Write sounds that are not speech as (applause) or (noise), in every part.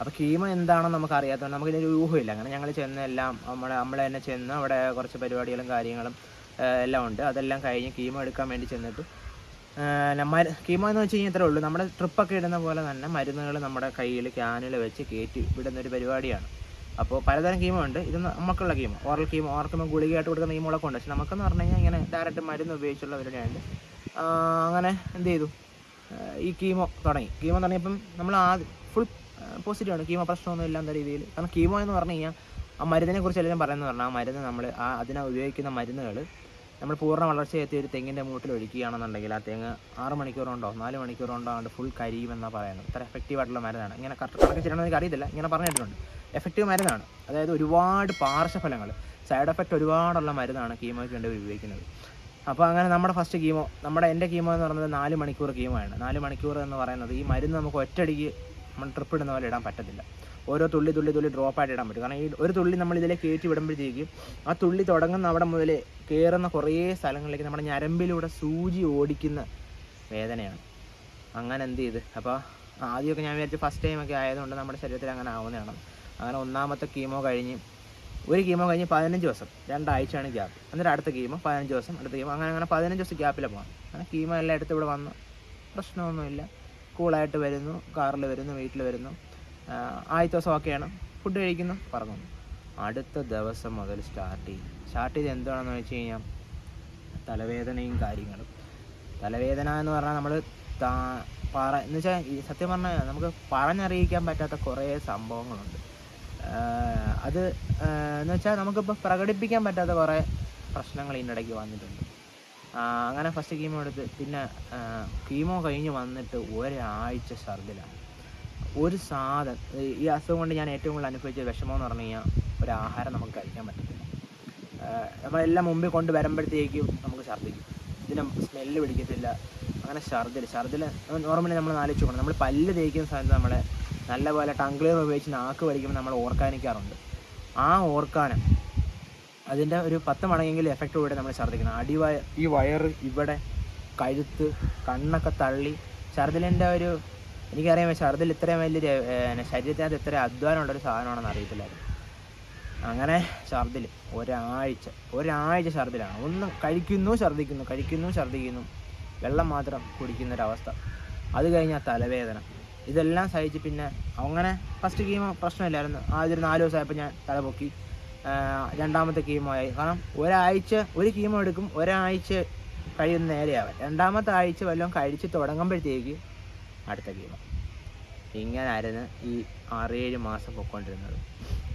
അപ്പോൾ കീമ എന്താണെന്ന് നമുക്ക് അറിയാത്തതുകൊണ്ട് നമുക്ക് ഇതിന്റെ ഊഹമില്ല. അങ്ങനെ ഞങ്ങൾ ചെന്ന് എല്ലാം നമ്മൾ നമ്മൾ തന്നെ ചെന്ന് അവിടെ കുറച്ച് പരിപാടികളും കാര്യങ്ങളും എല്ലാം ഉണ്ട്. അതെല്ലാം കഴിഞ്ഞ് കീമ എടുക്കാൻ വേണ്ടി ചെന്നിട്ട്. നമ്മൾ കീമ എന്ന് വെച്ച് കഴിഞ്ഞാൽ ഇത്രേ ഉള്ളൂ. നമ്മുടെ ട്രിപ്പൊക്കെ ഇടുന്ന പോലെ തന്നെ മരുന്നുകൾ നമ്മുടെ കയ്യിൽ ക്യാനിൽ വെച്ച് കയറ്റി വിടുന്ന ഒരു പരിപാടിയാണ്. അപ്പോൾ പലതരം കീമ ഉണ്ട്. ഇത് നമുക്കുള്ള കീമ. ഓറൽ കീമ ഓർക്കുമ്പോൾ ഗുളികയായിട്ട് കൊടുക്കുന്ന കീമോളൊക്കെ ഉണ്ട്. പക്ഷെ നമുക്കെന്ന് പറഞ്ഞു കഴിഞ്ഞാൽ ഇങ്ങനെ ഡയറക്റ്റ് മരുന്ന് ഉപയോഗിച്ചുള്ള പരിപാടിയുണ്ട് ആ, അങ്ങനെ എന്ത് ചെയ്തു? ഈ കീമോ തുടങ്ങി. കീമോ തുടങ്ങിയപ്പം നമ്മൾ ആദ്യം ഫുൾ പോസിറ്റീവാണ് കീമോ പ്രശ്നമൊന്നും ഇല്ലാത്ത രീതിയിൽ. കാരണം കീമോ എന്ന് പറഞ്ഞു കഴിഞ്ഞാൽ ആ മരുന്നിനെ കുറിച്ച് എല്ലാവരും പറയുന്നത് പറഞ്ഞാൽ ആ മരുന്ന് നമ്മൾ ആ അതിനെ ഉപയോഗിക്കുന്ന മരുന്നുകൾ നമ്മൾ പൂർണ വളർച്ചയെത്തിയ ഒരു തെങ്ങിന്റെ മൂട്ടിൽ ഒഴിക്കുകയാണെന്നുണ്ടെങ്കിൽ ആ തെങ്ങ് ആറ് മണിക്കൂറുണ്ടോ നാല് മണിക്കൂറുണ്ടോ അതുകൊണ്ട് ഫുൾ കരിയുമെന്നാണ് പറയുന്നത്. ഇത്ര എഫക്റ്റീവ് ആയിട്ടുള്ള മരുന്നാണ്. ഇങ്ങനെ കറക്റ്റ് കണക്ക് ചെയ്യണമെന്ന് എനിക്ക് അറിയത്തില്ല. ഇങ്ങനെ പറഞ്ഞിട്ടുണ്ട് എഫക്റ്റീവ് മരുന്നാണ്. അതായത് ഒരുപാട് പാർശ്വഫലങ്ങൾ സൈഡ് എഫക്റ്റ് ഒരുപാടുള്ള മരുന്നാണ് കീമോയ്ക്ക് വേണ്ടി ഉപയോഗിക്കുന്നത്. അപ്പോൾ അങ്ങനെ നമ്മുടെ ഫസ്റ്റ് കീമോ നമ്മുടെ എന്റെ കീമോ എന്ന് പറയുന്നത് നാല് മണിക്കൂർ കീമോ ആണ്. നാല് മണിക്കൂർ എന്ന് പറയുന്നത് ഈ മരുന്ന് നമുക്ക് ഒറ്റയടിക്ക് നമ്മൾ ട്രിപ്പ് ഇടുന്ന പോലെ ഇടാൻ പറ്റത്തില്ല. ഓരോ തുള്ളി തുള്ളി തുള്ളി ഡ്രോപ്പായിട്ട് ഇടാൻ പറ്റും. കാരണം ഈ ഒരു തുള്ളി നമ്മൾ ഇതിലേക്ക് കയറ്റി വിടുമ്പോഴത്തേക്കും ആ തുള്ളി തുടങ്ങുന്ന അവിടെ മുതൽ കയറുന്ന കുറേ സ്ഥലങ്ങളിലേക്ക് നമ്മുടെ ഞരമ്പിലൂടെ സൂചി ഓടിക്കുന്ന വേദനയാണ്. അങ്ങനെ എന്ത് ചെയ്ത്? അപ്പോൾ ആദ്യമൊക്കെ ഞാൻ വിചാരിച്ചു ഫസ്റ്റ് ടൈമൊക്കെ ആയതുകൊണ്ട് നമ്മുടെ ശരീരത്തിൽ അങ്ങനെ ആവുന്നതാണ്. അങ്ങനെ ഒന്നാമത്തെ കീമോ കഴിഞ്ഞ് ഒരു കീമോ കഴിഞ്ഞ് പതിനഞ്ച് ദിവസം രണ്ടാഴ്ചയാണ് ഗ്യാപ്പ് എന്നിട്ട് അടുത്ത കീമോ പതിനഞ്ച് ദിവസം അടുത്ത കീമോ അങ്ങനെ അങ്ങനെ പതിനഞ്ച് ദിവസം ഗ്യാപ്പിൽ പോകാം അങ്ങനെ കീമോ എല്ലാം എടുത്ത് ഇവിടെ വന്നു. പ്രശ്നമൊന്നുമില്ല. കൂളായിട്ട് വരുന്നു കാറിൽ വരുന്നു വീട്ടിൽ വരുന്നു. ആദ്യത്തെ ദിവസം ഓക്കെയാണ് ഫുഡ് കഴിക്കുന്നു പറഞ്ഞു അടുത്ത ദിവസം മുതൽ സ്റ്റാർട്ട് ചെയ്യും. സ്റ്റാർട്ട് ചെയ്ത് എന്താണെന്ന് വെച്ച് കഴിഞ്ഞാൽ തലവേദനയും കാര്യങ്ങളും. തലവേദന എന്ന് പറഞ്ഞാൽ നമ്മൾ താ പറ എന്ന് വെച്ചാൽ സത്യം പറഞ്ഞാൽ നമുക്ക് പറഞ്ഞറിയിക്കാൻ പറ്റാത്ത കുറേ സംഭവങ്ങളുണ്ട്. അത് എന്ന് വെച്ചാൽ നമുക്കിപ്പോൾ പ്രകടിപ്പിക്കാൻ പറ്റാത്ത കുറേ പ്രശ്നങ്ങൾ ഇതിന്റെ ഇടയ്ക്ക് വന്നിട്ടുണ്ട്. അങ്ങനെ ഫസ്റ്റ് കീമോ എടുത്ത്. പിന്നെ കീമോ കഴിഞ്ഞ് വന്നിട്ട് ഒരാഴ്ച ഛർദിലാണ് ഒരു സാധനം ഈ- അസുഖം കൊണ്ട് ഞാൻ ഏറ്റവും കൂടുതൽ അനുഭവിച്ച വിഷമം എന്ന് പറഞ്ഞു കഴിഞ്ഞാൽ ഒരു ആഹാരം നമുക്ക് കഴിക്കാൻ പറ്റത്തില്ല. നമ്മളെല്ലാം മുമ്പിൽ കൊണ്ട് വരുമ്പോഴത്തേക്കും നമുക്ക് ഛർദ്ദിക്കും. ഇതിന് സ്മെല്ല് പിടിക്കത്തില്ല. അങ്ങനെ ഛർദിൽ ഛർദിൽ നോർമലി നമ്മൾ നാലിച്ചു കൊണ്ട് നമ്മൾ പല്ല് തേക്കുന്ന സമയത്ത് നമ്മളെ നല്ലപോലെ ടങ് ക്ലിയർ ഉപയോഗിച്ച് നാക്ക് വലിക്കുമ്പോൾ നമ്മൾ ഓർക്കാനിക്കാറുണ്ട് ആ ഓർക്കാനം അതിന്റെ ഒരു പത്ത് മടങ്ങെങ്കിലും എഫക്റ്റ് കൂടെ നമ്മൾ ഛർദ്ദിക്കണം. അടിവയ ഈ വയറ് ഇവിടെ കഴുത്ത് കണ്ണൊക്കെ തള്ളി ഛർദിലിന്റെ ഒരു എനിക്കറിയാം ഛർദിൽ ഇത്രയും വലിയൊരു ശരീരത്തിനകത്ത് അധ്വാനം അധ്വാനമുള്ളൊരു സാധനമാണെന്ന് അറിയത്തില്ലായിരുന്നു. അങ്ങനെ ഛർദിൽ ഒരാഴ്ച ഒരാഴ്ച ഛർദിലാണ് ഒന്ന് കഴിക്കുന്നു ഛർദിക്കുന്നു കഴിക്കുന്നു ഛർദിക്കുന്നു വെള്ളം മാത്രം കുടിക്കുന്നൊരവസ്ഥ. അത് കഴിഞ്ഞാൽ തലവേദന. ഇതെല്ലാം സഹിച്ച് പിന്നെ അങ്ങനെ ഫസ്റ്റ് ഗെയിം പ്രശ്നമില്ലായിരുന്നു. ആദ്യം ഒരു നാല് ദിവസമായപ്പോൾ ഞാൻ തല പൊക്കി. ആ, രണ്ടാമത്തെ കീമോ ആയി. കാരണം ഒരാഴ്ച ഒരു കീമോ എടുക്കും ഒരാഴ്ച കഴിയുന്ന നേരെയാവാൻ രണ്ടാമത്തെ ആഴ്ച വല്ലതും കഴിച്ച് തുടങ്ങുമ്പോഴത്തേക്ക് അടുത്ത കീമോ. ഇങ്ങനായിരുന്നു ഈ ആറേഴ് മാസം പൊയ്ക്കൊണ്ടിരുന്നത്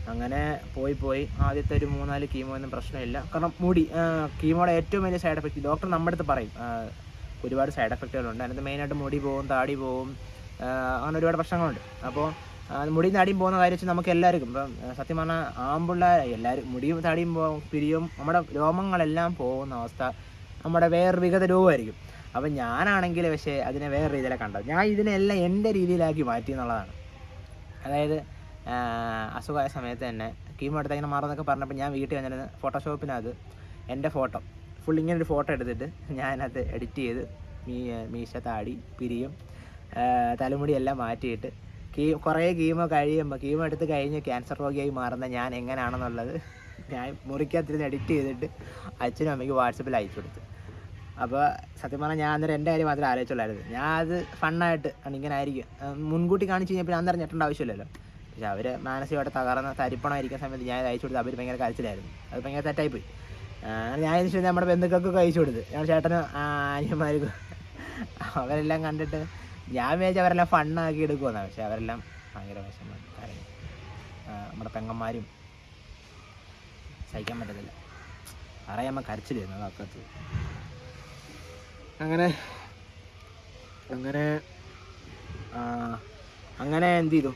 അങ്ങനെ പോയി പോയി ആദ്യത്തെ ഒരു മൂന്നാൽ കീമോ ഒന്നും പ്രശ്നമില്ല. കാരണം മുടി കീമോയുടെ ഏറ്റവും വലിയ സൈഡ് എഫക്റ്റ് ഡോക്ടർ നമ്മുടെ അടുത്ത് പറയും ഒരുപാട് സൈഡ് എഫക്റ്റുകളുണ്ട് അതിനകത്ത് മെയിനായിട്ട് മുടി പോവും താടി പോവും അങ്ങനെ ഒരുപാട് പ്രശ്നങ്ങളുണ്ട്. അപ്പോൾ മുടി താടിയും പോകുന്ന കാര്യം വെച്ചാൽ നമുക്ക് എല്ലാവർക്കും ഇപ്പം സത്യം പറഞ്ഞാൽ ആമ്പിള്ളേർ എല്ലാവരും മുടിയും താടിയും പോകും പിരിയും നമ്മുടെ രോമങ്ങളെല്ലാം പോകുന്ന അവസ്ഥ നമ്മുടെ വേറെ വിഗത രോഗമായിരിക്കും. അപ്പം ഞാനാണെങ്കിൽ പക്ഷേ അതിനെ വേറെ രീതിയിലാണ് കണ്ടത്. ഞാൻ ഇതിനെല്ലാം എന്റെ രീതിയിലാക്കി മാറ്റി എന്നുള്ളതാണ്. അതായത് അസുഖമായ സമയത്ത് തന്നെ കീമോ എടുത്ത് ഇങ്ങനെ മാറുന്നൊക്കെ പറഞ്ഞപ്പോൾ ഞാൻ വീട്ടിൽ വന്നിരുന്ന ഫോട്ടോഷോപ്പിനകത്ത് എന്റെ ഫോട്ടോ ഫുൾ ഇങ്ങനെ ഒരു ഫോട്ടോ എടുത്തിട്ട് ഞാൻ അത് എഡിറ്റ് ചെയ്ത് മീ മീശ താടി പിരിയും തലമുടി എല്ലാം മാറ്റിയിട്ട് കീ കുറേ കീമോ കഴിയുമ്പോൾ കീമോ എടുത്ത് കഴിഞ്ഞ് ക്യാൻസർ രോഗിയായി മാറുന്ന ഞാൻ എങ്ങനെയാണെന്നുള്ളത് ഞാൻ മുറിക്കകത്തിരുന്ന് എഡിറ്റ് ചെയ്തിട്ട് അച്ഛനും അമ്മയ്ക്ക് വാട്സപ്പിൽ അയച്ചു കൊടുത്തു. അപ്പോൾ സത്യം പറഞ്ഞാൽ ഞാൻ അന്നേരം എന്റെ കാര്യം മാത്രമേ ആലോചിച്ചുള്ളായിരുന്നു. ഞാൻ അത് ഫണ്ണായിട്ട് ഇങ്ങനെ ആയിരിക്കും. മുൻകൂട്ടി കാണിച്ചു കഴിഞ്ഞാൽ ഞാൻ അന്നേരം ഞെട്ടേണ്ട ആവശ്യമില്ലല്ലോ. പക്ഷെ അവർ മാനസികമായിട്ട് തകർന്ന തരിപ്പണമായിരിക്കുന്ന സമയത്ത് ഞാൻ അയച്ചു കൊടുത്ത് അവർ ഭയങ്കര കരച്ചിലായിരുന്നു. അത് ഭയങ്കര തെറ്റായിപ്പോയി. പോയി ഞാൻ നമ്മുടെ ബന്ധുക്കൾക്ക് അയച്ചു കൊടുത്ത്. ഞാൻ ചേട്ടനും അനിയന്മാർക്കും. അവരെല്ലാം കണ്ടിട്ട് ഞാൻ വിചാരിച്ചു അവരെല്ലാം ഫണ്ണാക്കി എടുക്കുമെന്നാണ് പക്ഷെ അവരെല്ലാം ഭയങ്കര വിഷമം കാര്യം നമ്മുടെ പെങ്ങന്മാരും സഹിക്കാൻ പറ്റത്തില്ല. അറിയാമ്മ കരച്ചിലായിരുന്നു അതൊക്കെ അങ്ങനെ അങ്ങനെ അങ്ങനെ എന്ത് ചെയ്തു?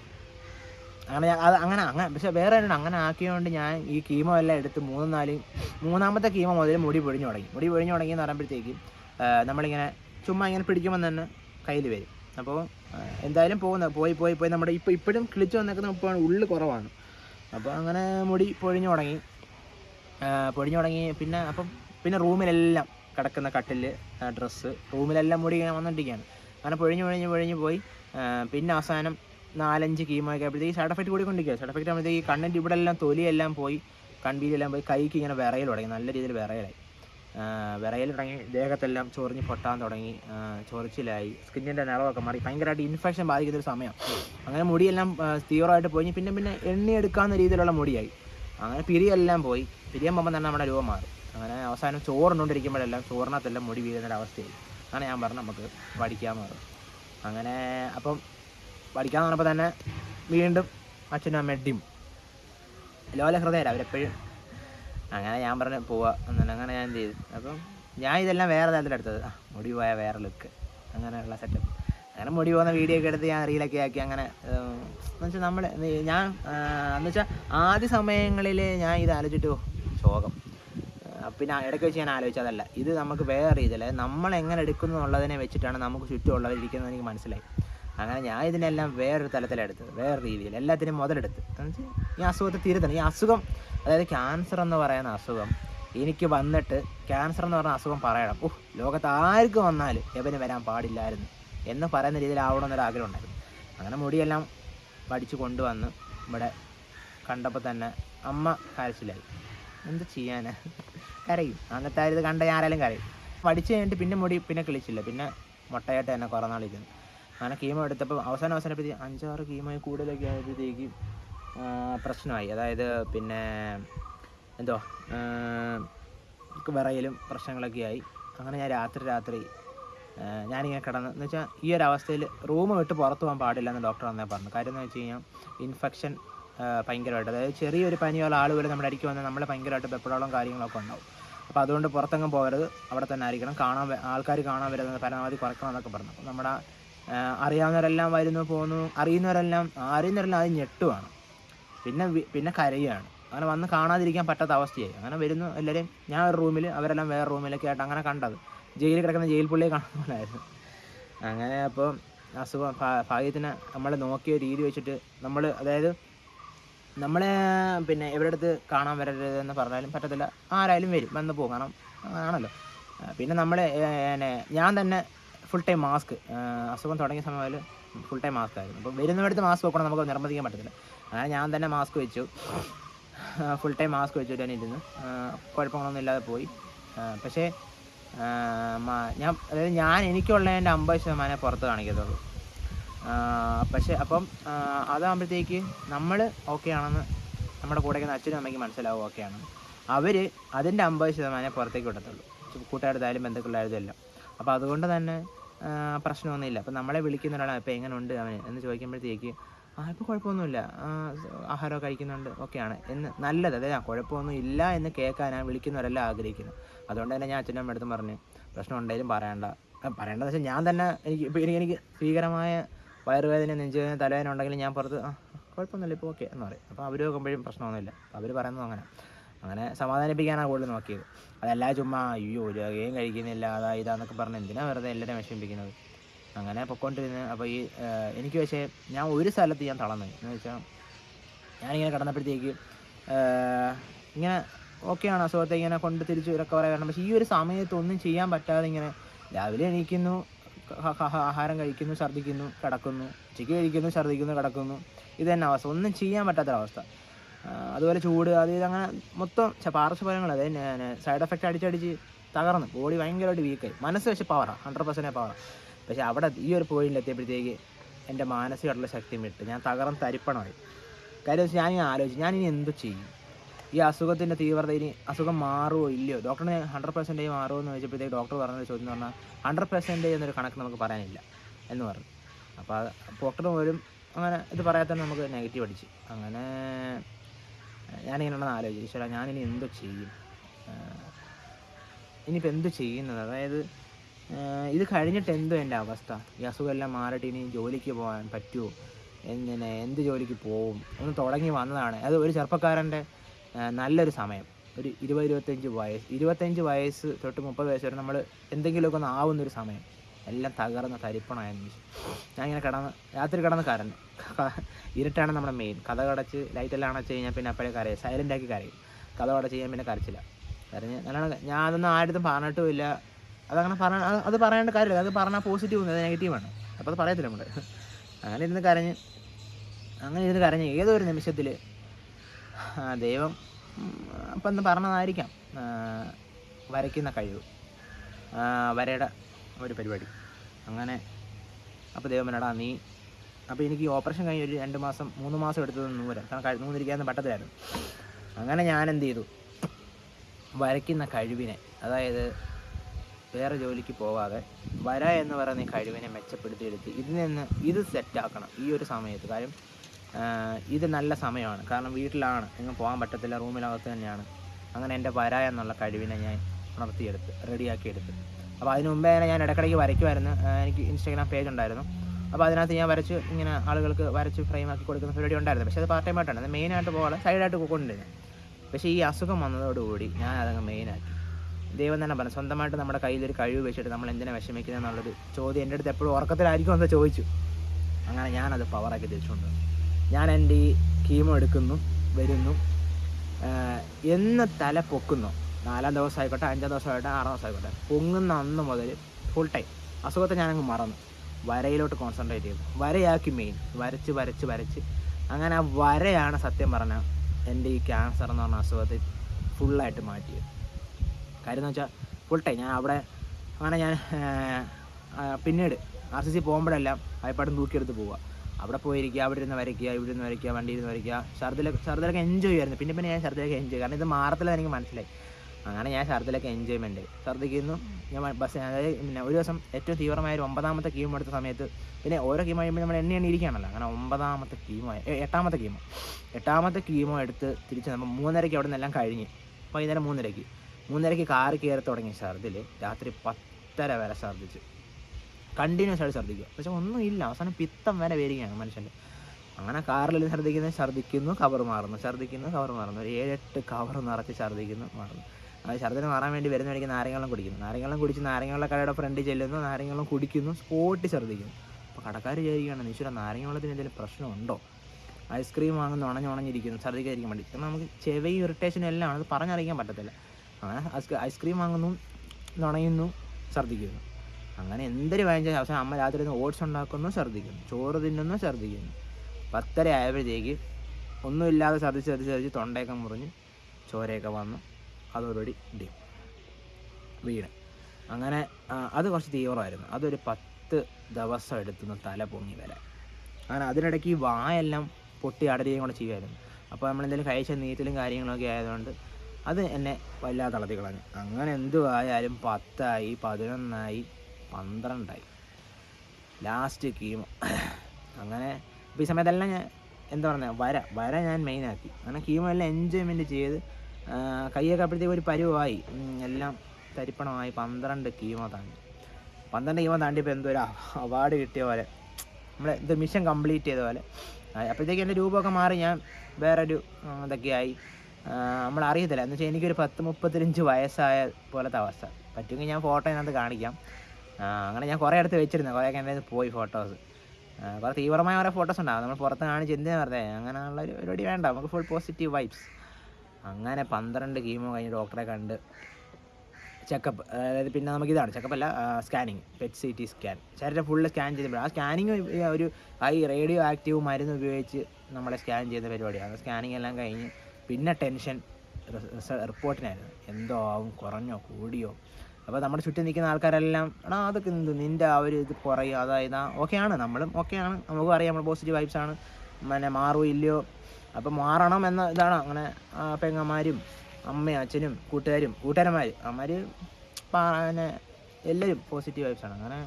അങ്ങനെ അത് അങ്ങനെ അങ്ങനെ പക്ഷെ വേറെ ഉണ്ട് അങ്ങനെ ആക്കിയതുകൊണ്ട് ഞാൻ ഈ കീമോ എല്ലാം എടുത്ത് മൂന്നും നാലും മൂന്നാമത്തെ കീമോ മുതൽ മുടി പൊഴിഞ്ഞു തുടങ്ങി. മുടി പൊഴിഞ്ഞു തുടങ്ങി എന്ന് പറയുമ്പോഴത്തേക്കും നമ്മളിങ്ങനെ ചുമ്മാ ഇങ്ങനെ പിടിക്കുമ്പോൾ തന്നെ കയ്യിൽ വരും. അപ്പോൾ എന്തായാലും പോകുന്ന പോയി പോയി പോയി. നമ്മുടെ ഇപ്പോൾ ഇപ്പോഴും കിളിച്ച് വന്നേക്കുന്ന ഇപ്പോൾ ഉള്ളിൽ കുറവാണ്. അപ്പോൾ അങ്ങനെ മുടി പൊഴിഞ്ഞു തുടങ്ങി. പൊഴിഞ്ഞു തുടങ്ങി. പിന്നെ അപ്പം പിന്നെ റൂമിലെല്ലാം കിടക്കുന്ന കട്ടിൽ ഡ്രസ്സ് റൂമിലെല്ലാം മുടി ഇങ്ങനെ വന്നിട്ടിരിക്കുകയാണ് അങ്ങനെ പൊഴിഞ്ഞു പൊഴിഞ്ഞ് പൊഴിഞ്ഞ് പോയി. പിന്നെ അവസാനം നാലഞ്ച് കീമൊക്കെ ആയപ്പോഴത്തേക്ക് സൈഡ് എഫക്റ്റ് കൂടിക്കൊണ്ടിരിക്കുക സൈഡ് എഫക്റ്റ് ആകുമ്പോഴത്തേക്ക് കണ്ണിന്റെ ഇവിടെ എല്ലാം തൊലിയെല്ലാം പോയി കൺവീലെല്ലാം പോയി കൈക്ക് ഇങ്ങനെ വിറയൽ തുടങ്ങി. നല്ല രീതിയിൽ വിറയലായി. വിറയൽ തുടങ്ങി. ദേഹത്തെല്ലാം ചൊറിഞ്ഞ് പൊട്ടാൻ തുടങ്ങി. ചൊറിച്ചിലായി. സ്കിന്നിന്റെ നിറമൊക്കെ മാറി. ഭയങ്കരമായിട്ട് ഇൻഫെക്ഷൻ ബാധിക്കുന്ന ഒരു സമയം. അങ്ങനെ മുടിയെല്ലാം തീവ്രമായിട്ട് പോയി. പിന്നെ പിന്നെ എണ്ണിയെടുക്കാവുന്ന രീതിയിലുള്ള മുടിയായി. അങ്ങനെ പിരിയെല്ലാം പോയി. പിരിയുമ്പോൾ തന്നെ നമ്മുടെ രൂപം മാറും. അങ്ങനെ അവസാനം ചോറുണ്ടോണ്ടിരിക്കുമ്പോഴെല്ലാം ചോറിനകത്തെല്ലാം മുടി വീഴുന്നൊരു അവസ്ഥയായി. അങ്ങനെ ഞാൻ പറഞ്ഞു നമുക്ക് പഠിക്കാൻ മാറും അങ്ങനെ അപ്പം പഠിക്കാൻ പറഞ്ഞപ്പോൾ തന്നെ വീണ്ടും അച്ഛനും അമ്മയും ലോല ഹൃദയരാ അവരെപ്പോഴും. അങ്ങനെ ഞാൻ പറഞ്ഞു പോവാ എന്നാലും അങ്ങനെ ഞാൻ എന്ത് ചെയ്തു. അപ്പം ഞാൻ ഇതെല്ലാം വേറെ തരത്തിലെടുത്തത് മുടി പോയ വേറെ ലുക്ക് അങ്ങനെയുള്ള സെറ്റപ്പ് അങ്ങനെ മുടി പോകുന്ന വീഡിയോ ഒക്കെ എടുത്ത് ഞാൻ റീലൊക്കെ ആക്കി അങ്ങനെ എന്ന് വെച്ചാൽ നമ്മൾ ഞാൻ എന്ന് വെച്ചാൽ ആദ്യ സമയങ്ങളിൽ ഞാൻ ഇത് ആലോചിച്ചിട്ട് ശോകം. പിന്നെ ഇടയ്ക്ക് വെച്ച് ഞാൻ ആലോചിച്ചതല്ല. ഇത് നമുക്ക് വേറെ രീതിയിൽ നമ്മൾ എങ്ങനെ എടുക്കുന്നു എന്നുള്ളതിനെ വെച്ചിട്ടാണ് നമുക്ക് ചുറ്റുമുള്ളവരിരിക്കുന്നത് എന്ന് എനിക്ക് മനസ്സിലായി. അങ്ങനെ ഞാൻ ഇതിനെല്ലാം വേറൊരു തലത്തിലെടുത്ത് വേറെ രീതിയിൽ എല്ലാത്തിനും മുതലെടുത്ത്. എന്ന് ഈ അസുഖത്തെ തിരുത്തണം ഈ അസുഖം അതായത് ക്യാൻസർ എന്ന് പറയുന്ന അസുഖം എനിക്ക് വന്നിട്ട് ക്യാൻസർ എന്ന് പറഞ്ഞ അസുഖം പറയണം. ഓഹ് ലോകത്ത് ആർക്ക് വന്നാലും എവന് വരാൻ പാടില്ലായിരുന്നു എന്ന് പറയുന്ന രീതിയിൽ ആവണമെന്നൊരു ആഗ്രഹം ഉണ്ടായിരുന്നു. അങ്ങനെ മുടിയെല്ലാം പഠിച്ചു കൊണ്ടുവന്ന് ഇവിടെ കണ്ടപ്പോൾ തന്നെ അമ്മ കരച്ചിലായി. എന്ത് ചെയ്യാൻ കരയും. അന്നത്തെ ആ ഇത് കണ്ട ആരായാലും കരയും. പഠിച്ചു കഴിഞ്ഞിട്ട് പിന്നെ മുടി പിന്നെ കിളിച്ചില്ല. പിന്നെ മുട്ടയായിട്ട് തന്നെ കുറേ നാളിരുന്നു അങ്ങനെ കീമോ എടുത്തപ്പോൾ അവസാനം അവസാനപ്പോഴത്തേക്ക് അഞ്ചാറ് കീമോയിൽ കൂടുതലൊക്കെ ആയപ്പോഴത്തേക്ക് പ്രശ്നമായി. അതായത് പിന്നെ എന്തോ വിറയലും പ്രശ്നങ്ങളൊക്കെ ആയി. അങ്ങനെ ഞാൻ രാത്രി രാത്രി ഞാനിങ്ങനെ കിടന്ന്. എന്ന് വെച്ചാൽ ഈ ഒരു അവസ്ഥയിൽ റൂം വിട്ട് പുറത്ത് പോകാൻ പാടില്ല എന്ന് ഡോക്ടർ അന്നേ പറഞ്ഞു. കാര്യം എന്ന് വെച്ച് കഴിഞ്ഞാൽ ഇൻഫെക്ഷൻ ഭയങ്കരമായിട്ട്. അതായത് ചെറിയൊരു പനിയുള്ള ആളുകൾ നമ്മുടെ അടിക്ക് വന്നാൽ നമ്മളെ ഭയങ്കരമായിട്ട് വെപ്പടോളം കാര്യങ്ങളൊക്കെ ഉണ്ടാവും. അപ്പോൾ അതുകൊണ്ട് പുറത്തെങ്ങും പോകരുത്. അവിടെ തന്നെ ആയിരിക്കണം. കാണാൻ ആൾക്കാർ കാണാൻ വരുന്നത് പരമാവധി കുറയ്ക്കണം എന്നൊക്കെ പറഞ്ഞു. അപ്പോൾ നമ്മുടെ അറിയാവുന്നവരെല്ലാം വരുന്നു പോകുന്നു. അറിയുന്നവരെല്ലാം അറിയുന്നവരെല്ലാം ആദ്യം ഞെട്ടുവാണ്. പിന്നെ പിന്നെ കരയുകയാണ്. അങ്ങനെ വന്ന് കാണാതിരിക്കാൻ പറ്റാത്ത അവസ്ഥയായി. അങ്ങനെ വരുന്നു എല്ലാവരെയും ഞാൻ ഒരു റൂമിൽ അവരെല്ലാം വേറെ റൂമിലൊക്കെ ആയിട്ട് അങ്ങനെ കണ്ടത്. ജയിലിൽ കിടക്കുന്ന ജയിൽ പുള്ളിയെ കാണുന്ന പോലായിരുന്നു. അങ്ങനെ അപ്പോൾ അസുഖം ഭാഗ്യത്തിന് നമ്മൾ നോക്കിയ രീതി വെച്ചിട്ട് നമ്മൾ അതായത് നമ്മളെ പിന്നെ എവിടെ അടുത്ത് കാണാൻ വരരുത് എന്ന് പറഞ്ഞാലും പറ്റത്തില്ല. ആരായാലും വരും വന്ന് പോകും. കാരണം ആണല്ലോ. പിന്നെ നമ്മളെ ഞാൻ തന്നെ ഫുൾ ടൈം മാസ്ക് അസുഖം തുടങ്ങിയ സമയത്തിൽ ഫുൾ ടൈം മാസ്ക് ആയിരുന്നു. അപ്പോൾ വരുന്നവരുടെ മാസ്ക് വെക്കണം നമുക്ക് നിർബന്ധിക്കാൻ പറ്റത്തില്ല. അങ്ങനെ ഞാൻ തന്നെ മാസ്ക് വെച്ചു. ഫുൾ ടൈം മാസ്ക് വെച്ചിട്ട് തന്നെ ഇരുന്ന്. കുഴപ്പങ്ങളൊന്നും ഇല്ലാതെ പോയി. പക്ഷേ ഞാൻ അതായത് ഞാൻ എനിക്കുള്ളതിന്റെ അമ്പത് ശതമാനം പുറത്ത് കാണിക്കത്തുള്ളൂ. പക്ഷേ അപ്പം അതാകുമ്പോഴത്തേക്ക് നമ്മൾ ഓക്കെ ആണെന്ന് നമ്മുടെ കൂടെ അച്ഛനും അമ്മയ്ക്ക് മനസ്സിലാവും ഓക്കെ ആണെന്ന്. അവർ അതിന്റെ അമ്പത് ശതമാനം പുറത്തേക്ക് വിടത്തുള്ളൂ. കൂട്ടുകാരുടെ ആയാലും ബന്ധുക്കളായാലും എല്ലാം. അപ്പോൾ അതുകൊണ്ട് തന്നെ പ്രശ്നമൊന്നുമില്ല അപ്പോൾ നമ്മളെ വിളിക്കുന്ന ഒരാളാണ് ഇപ്പോൾ എങ്ങനെയുണ്ട് അവന്? എന്ന് ചോദിക്കുമ്പോഴത്തേക്ക് ആ ഇപ്പോൾ കുഴപ്പമൊന്നുമില്ല. ആഹാരമൊക്കെ കഴിക്കുന്നുണ്ട് ഓക്കെയാണ് എന്ന് നല്ലത്. ആ കുഴപ്പമൊന്നും ഇല്ല എന്ന് കേൾക്കാനാണ് വിളിക്കുന്നവരെല്ലാം ആഗ്രഹിക്കുന്നത്. അതുകൊണ്ട് തന്നെ ഞാൻ അച്ഛനും അമ്മയടുത്തും പറഞ്ഞു പ്രശ്നം ഉണ്ടെങ്കിലും പറയണ്ട. പറയേണ്ടത് വെച്ചാൽ ഞാൻ തന്നെ എനിക്ക് ഇപ്പോൾ എനിക്ക് എനിക്ക് ഭീകരമായ വയറുവേദന നെഞ്ചുവേദന തലവേദന ഉണ്ടെങ്കിലും ഞാൻ പുറത്ത് കുഴപ്പമൊന്നുമില്ല ഇപ്പോൾ ഓക്കെ എന്ന് പറയും. അപ്പോൾ അവർ നോക്കുമ്പോഴും പ്രശ്നമൊന്നുമില്ല. അവർ പറയുന്നത് അങ്ങനെ. അങ്ങനെ സമാധാനിപ്പിക്കാനാണ് കൂടുതൽ നോക്കിയത്. അതല്ല ചുമ്മാ അയ്യോ ഒരു വകയും കഴിക്കുന്നില്ല അതാ ഇതാന്നൊക്കെ പറഞ്ഞ് എന്തിനാണ് വെറുതെ എല്ലാവരും വിഷമിപ്പിക്കുന്നത്? അങ്ങനെ പൊക്കോണ്ടിരുന്ന് അപ്പോൾ ഈ എനിക്ക് പക്ഷേ ഞാൻ ഒരു സ്ഥലത്ത് ഞാൻ തളർന്നു. എന്ന് വെച്ചാൽ ഞാനിങ്ങനെ കിടന്നപ്പോഴത്തേക്ക് ഇങ്ങനെ ഓക്കെയാണ് അസുഖത്തെ ഇങ്ങനെ കൊണ്ട് തിരിച്ച് റിക്കവറായി വരണം പക്ഷേ ഈ ഒരു സമയത്ത് ഒന്നും ചെയ്യാൻ പറ്റാതെ ഇങ്ങനെ രാവിലെ എണീക്കുന്നു ആഹാരം കഴിക്കുന്നു ഛർദ്ദിക്കുന്നു കിടക്കുന്നു ഉച്ചയ്ക്ക് കഴിക്കുന്നു ഛർദ്ദിക്കുന്നു കിടക്കുന്നു. ഇത് തന്നെ അവസ്ഥ. ഒന്നും ചെയ്യാൻ പറ്റാത്തൊരവസ്ഥ. അതുപോലെ ചൂട് അത് ഇത് അങ്ങനെ മൊത്തം പാർശ്വഫലങ്ങൾ അതായത് സൈഡ് എഫക്റ്റ് അടിച്ചടിച്ച് തകർന്ന്. ബോഡി ഭയങ്കരമായിട്ട് വീക്കായി മനസ്സ് പക്ഷേ പവറാണ് ഹൺഡ്രഡ് പെർസെന്റ് പവറാണ് പക്ഷേ അവിടെ ഈ ഒരു പോയിന്റിൽ എത്തിയപ്പോഴത്തേക്ക് എന്റെ മാനസികമായിട്ടുള്ള ശക്തി വിട്ട്. ഞാൻ തകർന്ന് തരിപ്പണമായി. കാര്യം വെച്ചാൽ ഞാനിങ്ങനെ ആലോചിച്ചു ഞാനിനി എന്ത് ചെയ്യും? ഈ അസുഖത്തിന്റെ തീവ്രത ഇനി അസുഖം മാറുമോ ഇല്ലയോ? ഡോക്ടറിന് ഹൺഡ്രഡ് പെർസെന്റേജ് മാറുമോ എന്ന് ചോദിച്ചപ്പോഴത്തേക്ക് ഡോക്ടർ പറഞ്ഞൊരു ചോദ്യം പറഞ്ഞാൽ ഹൺഡ്രഡ് പെർസെന്റേജ് എന്നൊരു കണക്ക് നമുക്ക് പറയാനില്ല എന്ന് പറഞ്ഞു. അപ്പോൾ ഡോക്ടർ പോലും അങ്ങനെ ഇത് പറയാത്ത നമുക്ക് നെഗറ്റീവ് അടിച്ച്. അങ്ങനെ ഞാനിങ്ങനെ ആലോചിച്ചു ഈശ്വര ഞാനിനി എന്തോ ചെയ്യും? ഇനിയിപ്പോൾ എന്ത് ചെയ്യുന്നത്? അതായത് ഇത് കഴിഞ്ഞിട്ട് എന്തോ എന്റെ അവസ്ഥ? ഈ അസുഖമെല്ലാം മാറിയിട്ട് ഇനി ജോലിക്ക് പോകാൻ പറ്റുമോ? എങ്ങനെ? എന്ത് ജോലിക്ക് പോവും? ഒന്ന് തുടങ്ങി വന്നതാണ്. അത് ഒരു ചെറുപ്പക്കാരന്റെ നല്ലൊരു സമയം. ഒരു ഇരുപത് ഇരുപത്തഞ്ച് വയസ്സ്. ഇരുപത്തഞ്ച് വയസ്സ് തൊട്ട് മുപ്പത് വയസ്സ് വരെ നമ്മൾ എന്തെങ്കിലുമൊക്കെ ഒന്ന് ആവുന്നൊരു സമയം. എല്ലാം തകർന്ന തരിപ്പണമായ നിമിഷം ഞാൻ ഇങ്ങനെ കിടന്ന് രാത്രി കിടന്ന് കരഞ്ഞു. ഇരുട്ടാണ് നമ്മുടെ മെയിൻ കഥ കടച്ച് ലൈറ്റെല്ലാം അടച്ച് കഴിഞ്ഞാൽ പിന്നെ അപ്പോഴേ കരയും. സൈലന്റ് ആക്കി കരയും. കഥ കടച്ച് കഴിഞ്ഞാൽ പിന്നെ കരച്ചില്ല. കരഞ്ഞ് നല്ലോണം ഞാൻ അതൊന്നും ആരുടെ പറഞ്ഞിട്ടും ഇല്ല. അതങ്ങനെ പറഞ്ഞ അത് പറയേണ്ട കാര്യമില്ല. അത് പറഞ്ഞാൽ പോസിറ്റീവ് അത് നെഗറ്റീവാണ് അപ്പോൾ അത് പറയത്തില്ല നമ്മൾ അങ്ങനെ ഇരുന്ന് കരഞ്ഞ് അങ്ങനെ ഇരുന്ന് കരഞ്ഞ് ഏതൊരു നിമിഷത്തിൽ ദൈവം അപ്പം എന്ന് പറഞ്ഞതായിരിക്കാം. വരയ്ക്കുന്ന കഴിവ്. വരയുടെ ഒരു പരിപാടി. അങ്ങനെ അപ്പോൾ ദൈവം എന്നടാ നീ അപ്പോൾ എനിക്ക് ഓപ്പറേഷൻ കഴിഞ്ഞ് ഒരു രണ്ട് മാസം മൂന്ന് മാസം എടുത്തത് നൂരം കാരണം കഴി- പട്ടത്തിലായിരുന്നു അങ്ങനെ ഞാൻ എന്ത് ചെയ്തു? വരയ്ക്കുന്ന കഴിവിനെ അതായത് വേറെ ജോലിക്ക് പോവാതെ വര എന്ന് പറയുന്ന ഈ കഴിവിനെ മെച്ചപ്പെടുത്തിയെടുത്ത് ഇതിൽ നിന്ന് ഇത് സെറ്റാക്കണം ഈ ഒരു സമയത്ത്. കാര്യം ഇത് നല്ല സമയമാണ്. കാരണം വീട്ടിലാണ് എങ്ങും പോകാൻ പറ്റത്തില്ല റൂമിനകത്ത് തന്നെയാണ്. അങ്ങനെ എന്റെ വര എന്നുള്ള കഴിവിനെ ഞാൻ ഉണർത്തിയെടുത്ത് റെഡിയാക്കിയെടുത്ത് അപ്പോൾ അതിന് മുമ്പേ തന്നെ ഞാൻ ഇടയ്ക്കിടയ്ക്ക് വരയ്ക്കുമായിരുന്നു. എനിക്ക് ഇൻസ്റ്റാഗ്രാം പേജ് ഉണ്ടായിരുന്നു. അപ്പോൾ അതിനകത്ത് ഞാൻ വരച്ച് ഇങ്ങനെ ആളുകൾക്ക് വരച്ച് ഫ്രെയിം ആക്കി കൊടുക്കുന്ന പരിപാടി ഉണ്ടായിരുന്നു. പക്ഷേ അത് പാർട്ട് ടൈം ആയിട്ടാണ്. അത് മെയിനായിട്ട് സൈഡ് സൈഡായിട്ട് കൊണ്ടുവരുന്നത് പക്ഷേ ഈ അസുഖം വന്നതോടുകൂടി ഞാൻ അതങ്ങ് മെയിനാക്കി ദൈവം തന്നെ പറഞ്ഞു സ്വന്തമായിട്ട് നമ്മുടെ കയ്യിലൊരു കഴിവ് വെച്ചിട്ട് നമ്മൾ എന്തിനാ വിഷമിക്കുന്നത് എന്നുള്ളൊരു ചോദ്യം എന്റെ അടുത്ത് എപ്പോഴും ഉറക്കത്തിലായിരിക്കും എന്ന് ചോദിച്ചു. അങ്ങനെ ഞാനത് പവറാക്കി തിരിച്ചുകൊണ്ട്. ഞാൻ എന്റെ ഈ കീമോ എടുക്കുന്നു വരുന്നു. എന്ന് തല പൊക്കുന്നു. നാലാം ദിവസം ആയിക്കോട്ടെ അഞ്ചാം ദിവസം ആറാം ദിവസം ആയിക്കോട്ടെ. പൊങ്ങുന്ന അന്ന് മുതൽ ഫുൾ ടൈം അസുഖത്തെ ഞാനങ്ങ് മറന്നു. വരയിലോട്ട് കോൺസെൻട്രേറ്റ് ചെയ്തു. വരയാക്കി മെയിൻ വരച്ച് വരച്ച് വരച്ച്. അങ്ങനെ ആ വരയാണ് സത്യം പറഞ്ഞാൽ എന്റെ ഈ ക്യാൻസർ എന്ന് പറഞ്ഞ അസുഖത്തെ ഫുള്ളായിട്ട് മാറ്റിയത്. കാര്യം എന്ന് വെച്ചാൽ ഫുൾ ടൈം ഞാൻ അവിടെ അങ്ങനെ ഞാൻ പിന്നീട് ആർ സി സി പോകുമ്പോഴെല്ലാം വായ്പാടും തൂക്കിയെടുത്ത് പോവുക അവിടെ പോയിരിക്കുക അവിടെ ഇരുന്ന് വരയ്ക്കുക ഇവിടെ ഇരുന്ന് വരയ്ക്കുക വണ്ടി ഇരുന്ന് വരയ്ക്കുക. ഷർദിലൊക്കെ ഷർദിലൊക്കെ എൻജോയ് ആയിരുന്നു. പിന്നെ പിന്നെ ഞാൻ ഷർദിലൊക്കെ എൻജോയ് കാരണം ഇത് മാറത്തില്ല എനിക്ക് മനസ്സിലായി. അങ്ങനെ ഞാൻ ഛർദ്ദിലൊക്കെ എൻജോയ്മെന്റ് ഛർദ്ദിക്കുന്നു ഞാൻ ബസ് അതായത് പിന്നെ ഒരു ദിവസം ഏറ്റവും തീവ്രമായ ഒരു ഒമ്പതാമത്തെ കീം എടുത്ത സമയത്ത് പിന്നെ ഓരോ കീമോ കഴിയുമ്പോൾ നമ്മൾ എണ്ണി എണ്ണി ഇരിക്കുകയാണല്ലോ. അങ്ങനെ ഒമ്പതാമത്തെ കീമോ എട്ടാമത്തെ കീമോ എട്ടാമത്തെ കീമോ എടുത്ത് തിരിച്ച് നമ്മൾ മൂന്നരയ്ക്ക് അവിടെ നിന്നെല്ലാം കഴിഞ്ഞ് വൈകുന്നേരം മൂന്നരയ്ക്ക്. മൂന്നരയ്ക്ക് കാറ് കയറി തുടങ്ങി ഛർദിൽ രാത്രി പത്തര വരെ ഛർദ്ദിച്ച് കണ്ടിന്യൂസ് ആയിട്ട് ഛർദ്ദിക്കുക പക്ഷെ ഒന്നും ഇല്ല അവസാനം പിത്തം വരെ വരികയാണ് മനുഷ്യന്റെ അങ്ങനെ കാറിൽ ഛർദ്ദിക്കുന്നത് ഛർദ്ദിക്കുന്നു കവർ മാറുന്നു. ഛർദ്ദിക്കുന്നു കവർ മാറുന്നു. ഒരു ഏഴെട്ട് കവർ നിറച്ച് ഛർദ്ദിക്കുന്നു മാറുന്നു. അത് ഛർദ്ദിന് മാറാൻ വേണ്ടി വരുന്ന വഴിക്ക് നാരങ്ങളും കുടിക്കുന്നു. നാരങ്ങളും കുടിച്ച് നാരങ്ങളുടെ കടയുടെ ഫ്രണ്ടിൽ ചെല്ലുന്നു. നാരങ്ങളും കുടിക്കുന്നു. സ്പോട്ട് ഛർദ്ദിക്കുന്നു. അപ്പോൾ കടക്കാർ വിചാരിക്കുകയാണ് നിശ്ചല നാരങ്ങളത്തിന് എന്തെങ്കിലും പ്രശ്നമുണ്ടോ ഐസ്ക്രീം വാങ്ങുന്ന ഉണഞ്ഞുണഞ്ഞിരിക്കുന്നു ഛർദ്ദിക്കാതിരിക്കാൻ വേണ്ടി. കാരണം നമുക്ക് ചെവയും ഇറിറ്റേഷനും എല്ലാം അത് പറഞ്ഞറിയിക്കാൻ പറ്റത്തില്ല. അങ്ങനെ ഐസ്ക്രീം വാങ്ങുന്നു നുണയുന്നു ഛർദ്ദിക്കുന്നു. അങ്ങനെ എന്തൊരു വാങ്ങിച്ചാൽ അവസാനം അമ്മ രാത്രി നിന്ന് ഓട്സ് ഉണ്ടാക്കുന്നു ഛർദ്ദിക്കുന്നു. ചോറ് തിന്നുന്നു ഛർദ്ദിക്കുന്നു. പത്തര ആയപ്പോഴത്തേക്ക് ഒന്നുമില്ലാതെ ഛർദ്ദിച്ച് ഛർദ്ദിച്ച് ഛർദ്ദിച്ച് തൊണ്ടയൊക്കെ മുറിഞ്ഞ് ചോരയൊക്കെ വന്നു. അതോടുകൂടി ഡി വീണ്. അങ്ങനെ അത് കുറച്ച് തീവ്രമായിരുന്നു. അതൊരു പത്ത് ദിവസം എടുത്തുനിന്ന് തല പൊങ്ങി വരാൻ. അങ്ങനെ അതിനിടയ്ക്ക് ഈ വായെല്ലാം പൊട്ടി അടരുകയും കൂടെ ചെയ്യുമായിരുന്നു. അപ്പോൾ നമ്മളെന്തെങ്കിലും കഴിച്ച നീറ്റലും കാര്യങ്ങളൊക്കെ ആയതുകൊണ്ട് അത് എന്നെ വല്ലാതെ തളർത്തി കളഞ്ഞു. അങ്ങനെ എന്തുവായാലും പത്തായി പതിനൊന്നായി പന്ത്രണ്ടായി. Last chemo. അങ്ങനെ ഇപ്പോൾ ഈ സമയത്തെല്ലാം ഞാൻ എന്താ പറയുക വര. വര ഞാൻ മെയിനാക്കി അങ്ങനെ കീമോ എല്ലാം എൻജോയ്മെന്റ് ചെയ്ത് കൈയൊക്കെ അപ്പോഴത്തേക്ക് ഒരു പരുവായി. എല്ലാം തരിപ്പണമായി. പന്ത്രണ്ട് കീമ താണ്ടി. പന്ത്രണ്ട് കീമ താണ്ടിയപ്പോൾ എന്തോ ഒരു അവാർഡ് കിട്ടിയ പോലെ. നമ്മളെ ഇത് മിഷൻ കംപ്ലീറ്റ് ചെയ്ത പോലെ. അപ്പോഴത്തേക്ക് എന്റെ രൂപമൊക്കെ മാറി ഞാൻ വേറൊരു ഇതൊക്കെയായി നമ്മൾ അറിയത്തില്ല എന്ന് വെച്ചാൽ എനിക്കൊരു പത്ത് മുപ്പത്തിരഞ്ച് വയസ്സായ പോലത്തെ അവസ്ഥ. പറ്റുമെങ്കിൽ ഞാൻ ഫോട്ടോ ഇതിനകത്ത് കാണിക്കാം. അങ്ങനെ ഞാൻ കുറേ അടുത്ത് വെച്ചിരുന്നു. കുറേയൊക്കെ എന്റെ പോയി ഫോട്ടോസ് കുറേ തീവ്രമായ കുറേ ഫോട്ടോസ് ഉണ്ടാവും. നമ്മൾ പുറത്ത് കാണിച്ച് എന്തിനാ വെറുതെ? അങ്ങനെയുള്ള ഒരു പരിപാടി വേണ്ട. നമുക്ക് ഫുൾ പോസിറ്റീവ് വൈബ്സ് അങ്ങനെ പന്ത്രണ്ട് കീമോ കഴിഞ്ഞ് ഡോക്ടറെ കണ്ട് ചെക്കപ്പ് അതായത് പിന്നെ നമുക്ക് ഇതാണ് ചെക്കപ്പ് അല്ല scanning PET C T scan ശരീരം ഫുള്ള് സ്കാൻ ചെയ്തപ്പോൾ ആ സ്കാനിങ് ഒരു ഹൈ റേഡിയോ ആക്റ്റീവ് മരുന്ന് ഉപയോഗിച്ച് നമ്മളെ സ്കാൻ ചെയ്യുന്ന പരിപാടിയാണ്. സ്കാനിങ് എല്ലാം കഴിഞ്ഞ് പിന്നെ ടെൻഷൻ റിപ്പോർട്ടിനായിരുന്നു എന്തോ ആവും കുറഞ്ഞോ കൂടിയോ. അപ്പോൾ നമ്മുടെ ചുറ്റും നിൽക്കുന്ന ആൾക്കാരെല്ലാം എടാ അതൊക്കെ എന്ത് നിന്റെ ആ ഒരു ഇത് കുറയും അതായത്. ഓക്കെയാണ് നമ്മളും ഓക്കെയാണ്. നമുക്കും അറിയാം നമ്മൾ പോസിറ്റീവ് വൈബ്സ് ആണ്. പിന്നെ മാറുമോ ഇല്ലയോ? അപ്പം മാറണം എന്ന ഇതാണ് അങ്ങനെ പെങ്ങന്മാരും അമ്മയും അച്ഛനും കൂട്ടുകാരും കൂട്ടുകാരന്മാർ അമ്മമാർ പിന്നെ എല്ലാവരും പോസിറ്റീവ് വൈബ്സ് ആണ്. അങ്ങനെ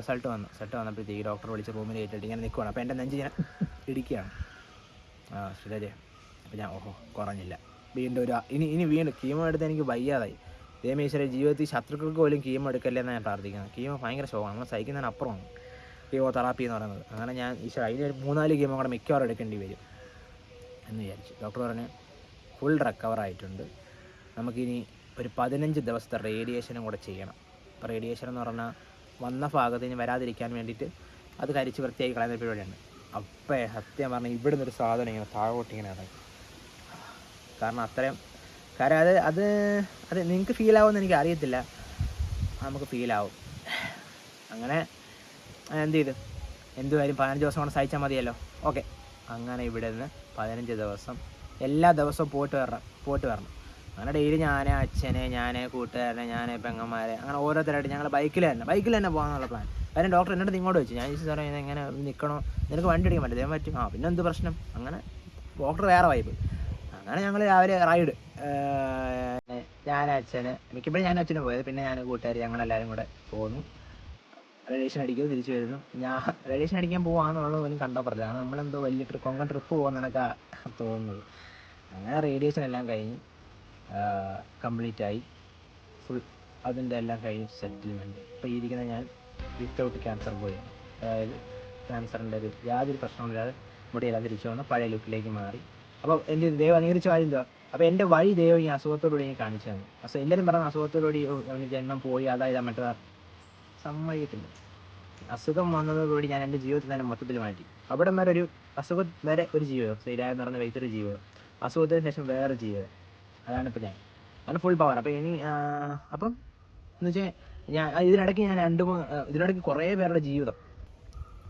റിസൾട്ട് വന്നു. റിസൾട്ട് വന്നപ്പോഴത്തേക്ക് ഡോക്ടർ വിളിച്ച് റൂമിൽ കയറ്റിട്ട് ഇങ്ങനെ നിൽക്കുവാണ് അപ്പോൾ എന്റെ നെഞ്ച് ഞാൻ ഇടിക്കുകയാണ്. ആ ശരി അപ്പോൾ ഞാൻ ഓഹോ കുറഞ്ഞില്ല. വീണ്ടും ഒരു ഇനി ഇനി വീണ്ടും കീമോ എടുത്ത് എനിക്ക് വയ്യാതായി. ദേമേശ്വര ജീവിതത്തിൽ ശത്രുക്കൾക്ക് പോലും കീമോ എടുക്കല്ലേ എന്നാണ് ഞാൻ പ്രാർത്ഥിക്കുന്നത്. കീമോ ഭയങ്കര ശോകമാണ്. നമ്മൾ സഹിക്കുന്നതിന് അപ്പുറമാണ് കീമോ തെറാപ്പി എന്ന് പറയുന്നത്. അങ്ങനെ ഞാൻ ഈശ്വര അതിന് മൂന്നാൽ കീമോ കൂടെ മിക്കവാറും എടുക്കേണ്ടി വരും. എന്ന് വിചാരിച്ചു. ഡോക്ടർ പറഞ്ഞ് ഫുൾ റിക്കവർ ആയിട്ടുണ്ട്. നമുക്കിനി ഒരു പതിനഞ്ച് ദിവസത്തെ റേഡിയേഷനും കൂടെ ചെയ്യണം. അപ്പോൾ റേഡിയേഷൻ എന്ന് പറഞ്ഞാൽ വന്ന ഭാഗത്തിന് വരാതിരിക്കാൻ വേണ്ടിയിട്ട് അത് കരിച്ച് വൃത്തിയാക്കി കളയുന്ന പരിപാടിയാണ്. അപ്പേ സത്യം പറഞ്ഞാൽ ഇവിടുന്ന് ഒരു സാധനം ഇങ്ങനെ താഴോട്ട് ഇങ്ങനെ ഇറങ്ങി. കാരണം അത്രയും കാരണം അത് അത് അത് നിങ്ങൾക്ക് ഫീൽ ആവുമെന്ന് എനിക്ക് അറിയത്തില്ല. നമുക്ക് ഫീലാവും അങ്ങനെ എന്ത് ചെയ്തു? എന്തുമായാലും പതിനഞ്ച് ദിവസം കൊണ്ട് സഹിച്ചാൽ മതിയല്ലോ. ഓക്കെ അങ്ങനെ ഇവിടെ നിന്ന് പതിനഞ്ച് ദിവസം എല്ലാ ദിവസവും പോയിട്ട് വരണം പോയിട്ട് വരണം. അങ്ങനെ ഡെയിലി ഞാൻ അച്ഛനെ ഞാൻ കൂട്ടുകാരനെ ഞാൻ പെങ്ങന്മാരെ അങ്ങനെ ഓരോരുത്തരായിട്ട് ഞങ്ങൾ ബൈക്കിൽ തന്നെ ബൈക്കിൽ തന്നെ പോകാനുള്ള പ്ലാൻ കാര്യം ഡോക്ടർ എന്നോട് ഇങ്ങോട്ട് വെച്ചു ഞാൻ ചോദിച്ചു സാറേ എങ്ങനെ നിൽക്കണോ നിനക്ക് വണ്ടി അടിക്കാൻ പറ്റും പറ്റും. ആ പിന്നെ എന്ത് പ്രശ്നം? അങ്ങനെ ഡോക്ടർ വേറെ വൈബ് അങ്ങനെ ഞങ്ങൾ രാവിലെ റൈഡ് ഞാൻ അച്ഛന് മിക്കപ്പോഴും ഞാൻ അച്ഛന് പോയത്. പിന്നെ ഞാൻ കൂട്ടുകാർ ഞങ്ങളെല്ലാവരും കൂടെ പോന്നു. റേഡിയേഷൻ അടിക്കുന്നു തിരിച്ചു വരുന്നു. ഞാൻ റേഡിയേഷൻ അടിക്കാൻ പോവാന്നുള്ളത് പോലും കണ്ടാൽ പറഞ്ഞത് നമ്മളെന്തോ വലിയ ട്രിപ്പ് കൊങ്കൺ ട്രിപ്പ് പോകുന്നതൊക്കെ തോന്നുന്നത് അങ്ങനെ റേഡിയേഷൻ എല്ലാം കഴിഞ്ഞ് കംപ്ലീറ്റ് ആയി. ഫുൾ അതിന്റെ എല്ലാം കഴിഞ്ഞ് സെറ്റിൽമെന്റ് ഇപ്പോൾ ഇരിക്കുന്ന ഞാൻ വിത്തൗട്ട് ക്യാൻസർ പോയി. അതായത് ക്യാൻസറിന്റെ ഒരു യാതൊരു പ്രശ്നമില്ലാതെ മുടിയെല്ലാം തിരിച്ചു വന്ന് പഴയ ലുക്കിലേക്ക് മാറി. അപ്പോൾ എന്റെ ദൈവം അംഗീകരിച്ച കാര്യം എന്താ അപ്പോൾ എന്റെ വഴി ദൈവം ഈ അസുഖത്തോടുകൂടി കാണിച്ചു തന്നു. അസുഖം എല്ലാവരും പറഞ്ഞ അസുഖത്തോടുകൂടി ജന്മം പോയി അതായത് മറ്റേതാ സമ്മതിക്കത്തില്ല. അസുഖം വന്നതോടുകൂടി ഞാൻ എന്റെ ജീവിതത്തിൽ തന്നെ മൊത്തത്തിൽ മാറ്റി. അവിടെ വരെ ഒരു അസുഖം വരെ ഒരു ജീവിതം. സ്ഥിരമായി എന്ന് പറഞ്ഞ വ്യക്തി ജീവിതം. അസുഖത്തിന് ശേഷം വേറെ ജീവിതം. അതാണ് ഇപ്പം ഞാൻ. അതാണ് ഫുൾ പവർ അപ്പം ഇനി അപ്പം എന്ന് വെച്ചാൽ ഞാൻ ഇതിനിടയ്ക്ക് ഞാൻ രണ്ട് ഇതിനിടയ്ക്ക് കുറേ പേരുടെ ജീവിതം.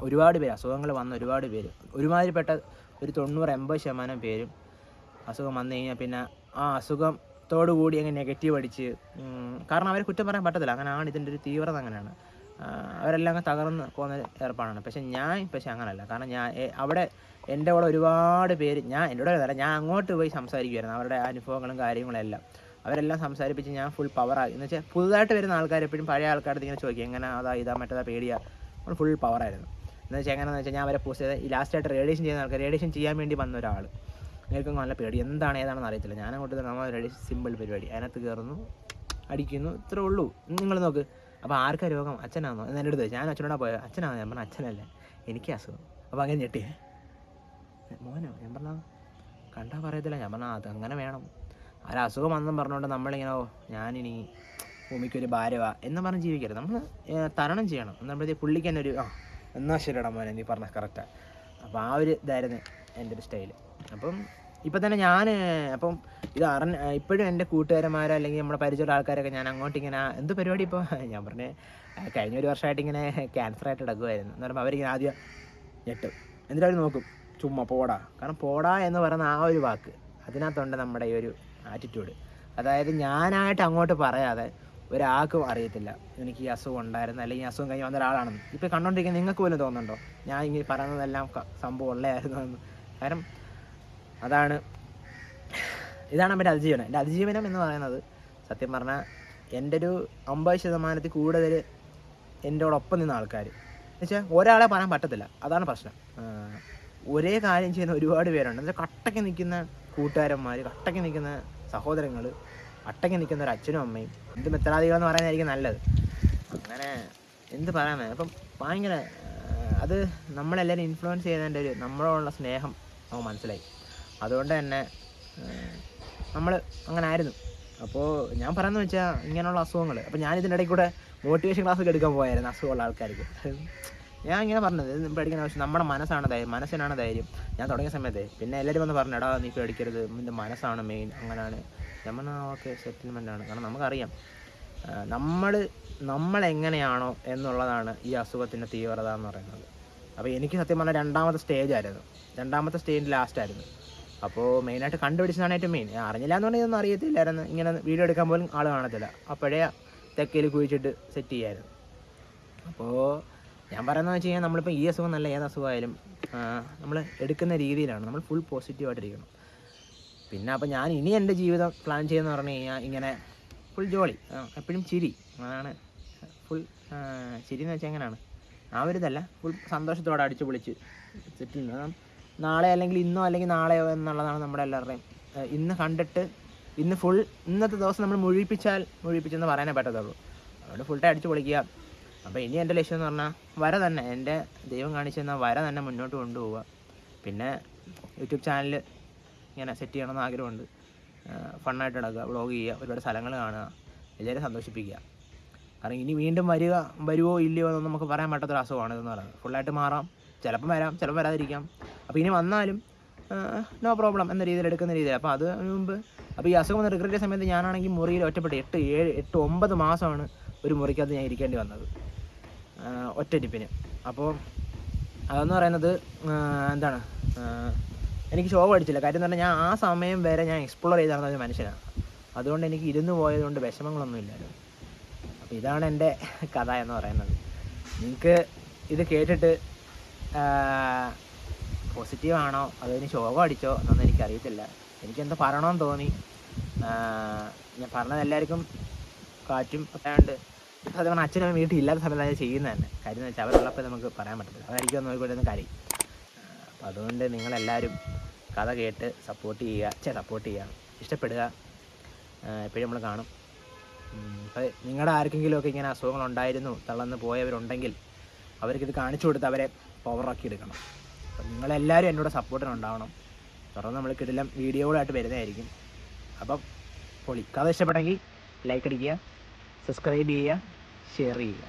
ഒരുപാട് പേര് അസുഖങ്ങൾ വന്ന ഒരുപാട് പേര്. ഒരുമാതിരിപ്പെട്ട ഒരു തൊണ്ണൂറ് എൺപത് ശതമാനം പേരും അസുഖം വന്നു കഴിഞ്ഞാൽ പിന്നെ ആ അസുഖത്തോടു കൂടി അങ്ങ് നെഗറ്റീവ് അടിച്ച് കാരണം അവരെ കുറ്റം പറയാൻ പറ്റത്തില്ല. അങ്ങനെയാണ് ഇതിന്റെ ഒരു തീവ്രത അങ്ങനെയാണ് അവരെല്ലാം അങ്ങ് തകർന്ന് പോകുന്ന ഏർപ്പാടാണ്. പക്ഷെ ഞാൻ പക്ഷെ അങ്ങനല്ല. കാരണം ഞാൻ അവിടെ എന്റെ കൂടെ ഒരുപാട് പേര് ഞാൻ എന്റെ കൂടെ അല്ല ഞാൻ അങ്ങോട്ട് പോയി സംസാരിക്കുമായിരുന്നു അവരുടെ അനുഭവങ്ങളും കാര്യങ്ങളും എല്ലാം. അവരെല്ലാം സംസാരിപ്പിച്ച് ഞാൻ ഫുൾ പവറായി എന്ന് വെച്ചാൽ പുതുതായിട്ട് വരുന്ന ആൾക്കാർ എപ്പോഴും പഴയ ആൾക്കാരുടെ ഇങ്ങനെ ചോദിക്കും എങ്ങനെ അതാ ഇതാ മറ്റേതാ പേടിയാ? നമ്മൾ ഫുൾ പവറായിരുന്നു എന്ന് വെച്ചാൽ എങ്ങനെയാണെന്ന് വെച്ചാൽ ഞാൻ അവരെ പോസ്റ്റ് ചെയ്ത് ഈ ലാസ്റ്റായിട്ട് റേഡിയേഷൻ ചെയ്യുന്ന ആൾക്കാർ റേഡിയേഷൻ ചെയ്യാൻ വേണ്ടി വന്ന ഒരാൾ നിങ്ങൾക്ക് നല്ല പേടി. എന്താണ് ഏതാണെന്ന് അറിയത്തില്ല. ഞാൻ അങ്ങോട്ട് നമ്മൾ റെഡി സിമ്പിൾ പരിപാടി. അതിനകത്ത് കയറുന്നു അടിക്കുന്നു ഇത്രേ ഉള്ളൂ. നിങ്ങൾ നോക്ക്. അപ്പോൾ ആർക്കാ രോഗം? അച്ഛനാണോ എന്ന് എന്റെ അടുത്ത് ഞാൻ അച്ഛനോടാ പോയത് അച്ഛനാണോ ഞാൻ പറഞ്ഞ അച്ഛനല്ല. എനിക്ക് അസുഖം. അപ്പോൾ അങ്ങനെ ഞെട്ടിയേ മോനോ? ഞാൻ പറഞ്ഞ കണ്ടാൽ പറയത്തില്ല. ഞാൻ പറഞ്ഞാൽ അത് അങ്ങനെ വേണം. ആ അസുഖം വന്നെന്ന് പറഞ്ഞുകൊണ്ട് നമ്മളിങ്ങനെ ഞാനിനി ഭൂമിക്കൊരു ഭാരവാ എന്ന് പറഞ്ഞ് ജീവിക്കരുത്. നമ്മൾ തരണം ചെയ്യണം. എന്നുമ്പോഴത്തേക്ക് പുള്ളിക്ക് തന്നെ ഒരു ആ എന്നാൽ ശരിയടാ മോനെ നീ പറഞ്ഞ കറക്റ്റാണ് അപ്പോൾ ആ ഒരു ഇതായിരുന്നു എന്റെ ഒരു സ്റ്റൈൽ അപ്പം ഇപ്പം തന്നെ ഞാൻ അപ്പം ഇത് അറിഞ്ഞ ഇപ്പോഴും എന്റെ കൂട്ടുകാരന്മാരോ അല്ലെങ്കിൽ നമ്മുടെ പരിചയമുള്ള ആൾക്കാരൊക്കെ ഞാൻ അങ്ങോട്ട് ഇങ്ങനെ എന്ത് പരിപാടി ഇപ്പോൾ (laughs) ഞാൻ പറഞ്ഞേ കഴിഞ്ഞ ഒരു വർഷമായിട്ട് ഇങ്ങനെ ക്യാൻസർ ആയിട്ട് കിടക്കുമായിരുന്നു എന്ന് പറയുമ്പോൾ അവരിങ്ങനെ ആദ്യം ഞെട്ടും. എന്നിട്ട് അവർ നോക്കും ചുമ്മാ പോടാ. കാരണം പോടാ എന്ന് പറയുന്ന ആ ഒരു വാക്ക് അതിനകത്തുണ്ട് നമ്മുടെ ഈ ഒരു ആറ്റിറ്റ്യൂഡ് അതായത് ഞാനായിട്ട് അങ്ങോട്ട് പറയാതെ ഒരാൾക്കും അറിയത്തില്ല. എനിക്ക് ഈ അസുഖം ഉണ്ടായിരുന്നു അല്ലെങ്കിൽ അസുഖം കഴിഞ്ഞ് വന്ന ഒരാളാണെന്ന്. ഇപ്പോൾ കണ്ടോണ്ടിരിക്കുന്ന നിങ്ങൾക്ക് പോലും തോന്നുന്നുണ്ടോ? ഞാൻ ഇങ്ങനെ പറയുന്നതെല്ലാം സംഭവം ഉള്ളതായിരുന്നു എന്ന്. കാരണം അതാണ്. ഇതാണ് എന്റെ അതിജീവനം. എന്റെ അതിജീവനം എന്ന് പറയുന്നത് സത്യം പറഞ്ഞാൽ എന്റെ ഒരു അമ്പത് ശതമാനത്തിൽ കൂടുതൽ എന്റെ ഒപ്പം നിന്ന ആൾക്കാർ. എന്നുവെച്ചാൽ ഒരാളെ പറയാൻ പറ്റത്തില്ല. അതാണ് പ്രശ്നം. ഒരേ കാര്യം ചെയ്യുന്ന ഒരുപാട് പേരുണ്ട്. എന്നുവെച്ചാൽ കട്ടയ്ക്ക് നിൽക്കുന്ന കൂട്ടുകാരന്മാർ കട്ടയ്ക്ക് നിൽക്കുന്ന സഹോദരങ്ങൾ അട്ടയ്ക്ക് നിൽക്കുന്ന ഒരു അച്ഛനും അമ്മയും എന്ത് മിത്രാദികളെന്ന് പറയുന്നതായിരിക്കും നല്ലത്. അങ്ങനെ എന്ത് പറയാൻ അപ്പം ഭയങ്കര അത് നമ്മളെല്ലാവരും ഇൻഫ്ലുവൻസ് ചെയ്യുന്നതിന്റെ ഒരു നമ്മളോടുള്ള സ്നേഹം നമുക്ക് മനസ്സിലായി. അതുകൊണ്ട് തന്നെ നമ്മൾ അങ്ങനെ ആയിരുന്നു അപ്പോൾ ഞാൻ പറയുന്നത് വെച്ചാൽ ഇങ്ങനെയുള്ള അസുഖങ്ങൾ അപ്പോൾ ഞാൻ ഇടയ്ക്ക് കൂടെ മോട്ടിവേഷൻ ക്ലാസ്സൊക്കെ എടുക്കാൻ പോയായിരുന്നു അസുഖമുള്ള ആൾക്കാർക്ക്. ഞാൻ ഇങ്ങനെ പറഞ്ഞത് ഇത് പേടിക്കുന്ന ആവശ്യം നമ്മുടെ മനസ്സാണ് ധൈര്യം മനസ്സിനാണ് ധൈര്യം. ഞാൻ തുടങ്ങിയ സമയത്ത് പിന്നെ എല്ലാവരും വന്ന് പറഞ്ഞു എടാ നീ പേടിക്കരുത് നിന്റെ മനസ്സാണ് മെയിൻ അങ്ങനെയാണ് ഞാൻ ഓക്കെ സെറ്റിൽമെന്റ് ആണ്. കാരണം നമുക്കറിയാം നമ്മൾ നമ്മൾ എങ്ങനെയാണോ എന്നുള്ളതാണ് ഈ അസുഖത്തിന്റെ തീവ്രത എന്ന് പറയുന്നത്. അപ്പോൾ എനിക്ക് സത്യം പറഞ്ഞാൽ രണ്ടാമത്തെ സ്റ്റേജ് ആയിരുന്നു. രണ്ടാമത്തെ സ്റ്റേജ് ലാസ്റ്റ് ആയിരുന്നു. അപ്പോൾ മെയിനായിട്ട് കണ്ടുപിടിച്ചതാണ് ഏറ്റവും മെയിൻ അറിഞ്ഞില്ല എന്ന് പറഞ്ഞാൽ ഇതൊന്നും അറിയത്തില്ലായിരുന്നു. ഇങ്ങനെ വീഡിയോ എടുക്കാൻ പോലും ആൾ കാണത്തില്ല. അപ്പോഴേ തെക്കയിൽ കുഴിച്ചിട്ട് സെറ്റ് ചെയ്യായിരുന്നു. അപ്പോൾ ഞാൻ പറയുന്നത് വെച്ച് കഴിഞ്ഞാൽ നമ്മളിപ്പോൾ ഈ അസുഖം നല്ല ഏത് അസുഖമായാലും നമ്മൾ എടുക്കുന്ന രീതിയിലാണ്. നമ്മൾ ഫുൾ പോസിറ്റീവായിട്ടിരിക്കണം പിന്നെ അപ്പോൾ ഞാൻ ഇനി എന്റെ ജീവിതം പ്ലാൻ ചെയ്യുന്ന പറഞ്ഞു കഴിഞ്ഞാൽ ഇങ്ങനെ ഫുൾ ജോളി എപ്പോഴും ചിരി. അതാണ് ഫുൾ ചിരി എന്ന് വെച്ചാൽ എങ്ങനെയാണ് ആ ഒരു ഇതല്ല ഫുൾ സന്തോഷത്തോടെ അടിച്ചു പൊളിച്ച് സെറ്റിൽ നാളെ അല്ലെങ്കിൽ ഇന്നോ അല്ലെങ്കിൽ നാളെയോ എന്നുള്ളതാണ് നമ്മുടെ എല്ലാവരുടെയും ഇന്ന് കണ്ടിട്ട് ഇന്ന് ഫുൾ ഇന്നത്തെ ദിവസം നമ്മൾ മുഴിപ്പിച്ചാൽ മുഴിപ്പിച്ചെന്ന് പറയാനേ പറ്റത്തുള്ളൂ. അതുകൊണ്ട് ഫുൾ ടൈം അടിച്ചു പൊളിക്കുക. അപ്പോൾ ഇനി എന്റെ ലക്ഷ്യം എന്ന് പറഞ്ഞാൽ വര തന്നെ എന്റെ ദൈവം കാണിച്ചു തന്ന വര തന്നെ മുന്നോട്ട് കൊണ്ടുപോവുക. പിന്നെ യൂട്യൂബ് ചാനൽ ഇങ്ങനെ സെറ്റ് ചെയ്യണമെന്ന് ആഗ്രഹമുണ്ട്. ഫണ്ണായിട്ട് നടക്കുക വ്ളോഗ് ചെയ്യുക ഒരുപാട് സ്ഥലങ്ങൾ കാണുക എല്ലാവരും സന്തോഷിപ്പിക്കുക. കാരണം ഇനി വീണ്ടും വരിക വരുവോ ഇല്ലയോ എന്നൊന്നും നമുക്ക് പറയാൻ പറ്റാത്തൊരു അസുഖമാണ് ഇതെന്ന് പറയുന്നത്. ഫുള്ളായിട്ട് മാറാം. ചിലപ്പം വരാം ചിലപ്പോൾ വരാതിരിക്കാം. അപ്പോൾ ഇനി വന്നാലും നോ പ്രോബ്ലം എന്ന രീതിയിൽ എടുക്കുന്ന രീതിയിൽ. അപ്പോൾ അത് മുമ്പ് അപ്പോൾ ഈ അസുഖം വന്ന് റിഗ്രറ്റ് സമയത്ത് ഞാനാണെങ്കിൽ മുറിയിൽ ഒറ്റപ്പെട്ട് എട്ട് ഏഴ് എട്ട് ഒമ്പത് മാസമാണ് ഒരു മുറിക്കകത്ത് ഞാൻ ഇരിക്കേണ്ടി വന്നത്. ഒറ്റരിപ്പിന് അപ്പോൾ അതെന്ന് പറയുന്നത് എന്താണ്? എനിക്ക് ഷോക്ക് അടിച്ചില്ല. കാര്യം എന്ന് പറഞ്ഞാൽ ഞാൻ ആ സമയം വരെ ഞാൻ എക്സ്പ്ലോർ ചെയ്ത് നടന്ന ഒരു മനുഷ്യനാണ് അതുകൊണ്ട് എനിക്ക് ഇരുന്ന് പോയതുകൊണ്ട് വിഷമങ്ങളൊന്നും ഇല്ലായിരുന്നു. അപ്പോൾ ഇതാണ് എന്റെ കഥ എന്ന് പറയുന്നത്. നിങ്ങൾക്ക് ഇത് കേട്ടിട്ട് പോസിറ്റീവ് ആണോ? അതോ ഇനി ശോകം അടിച്ചോ? എന്നൊന്നും എനിക്കറിയത്തില്ല. എനിക്കെന്തോ പറയണമെന്ന് തോന്നി. ഞാൻ പറഞ്ഞത് എല്ലാവർക്കും കാറ്റും ഒക്കെയുണ്ട് അത് പറഞ്ഞാൽ അച്ഛനും വീട്ടിൽ ഇല്ലാത്ത സമയത്ത് ഞാൻ ചെയ്യുന്നത് തന്നെ. കാര്യം എന്ന് വെച്ചാൽ അവരുള്ളപ്പോൾ നമുക്ക് പറയാൻ പറ്റത്തില്ല. അതായിരിക്കും നോക്കിക്കൊണ്ടിരുന്ന കാര്യം. അപ്പം അതുകൊണ്ട് നിങ്ങളെല്ലാവരും കഥ കേട്ട് സപ്പോർട്ട് ചെയ്യുക. ചേ സപ്പോർട്ട് ചെയ്യുക. ഇഷ്ടപ്പെടുക. എപ്പോഴും നമ്മൾ കാണും. അപ്പം നിങ്ങളുടെ ആർക്കെങ്കിലുമൊക്കെ ഇങ്ങനെ അസുഖങ്ങളുണ്ടായിരുന്നു തളർന്ന് പോയവരുണ്ടെങ്കിൽ അവർക്കിത് കാണിച്ചു കൊടുത്ത് അവരെ പവറാക്കി എടുക്കണം. അപ്പം നിങ്ങളെല്ലാവരും എന്നോട് സപ്പോർട്ടിന് ഉണ്ടാവണം. തുടർന്ന് നമ്മൾ കിടിലം വീഡിയോകളായിട്ട് വരുന്നതായിരിക്കും. അപ്പം പൊളിക്കാതെ ഇഷ്ടപ്പെട്ടെങ്കിൽ ലൈക്ക് അടിക്കുക സബ്സ്ക്രൈബ് ചെയ്യുക ഷെയർ ചെയ്യുക.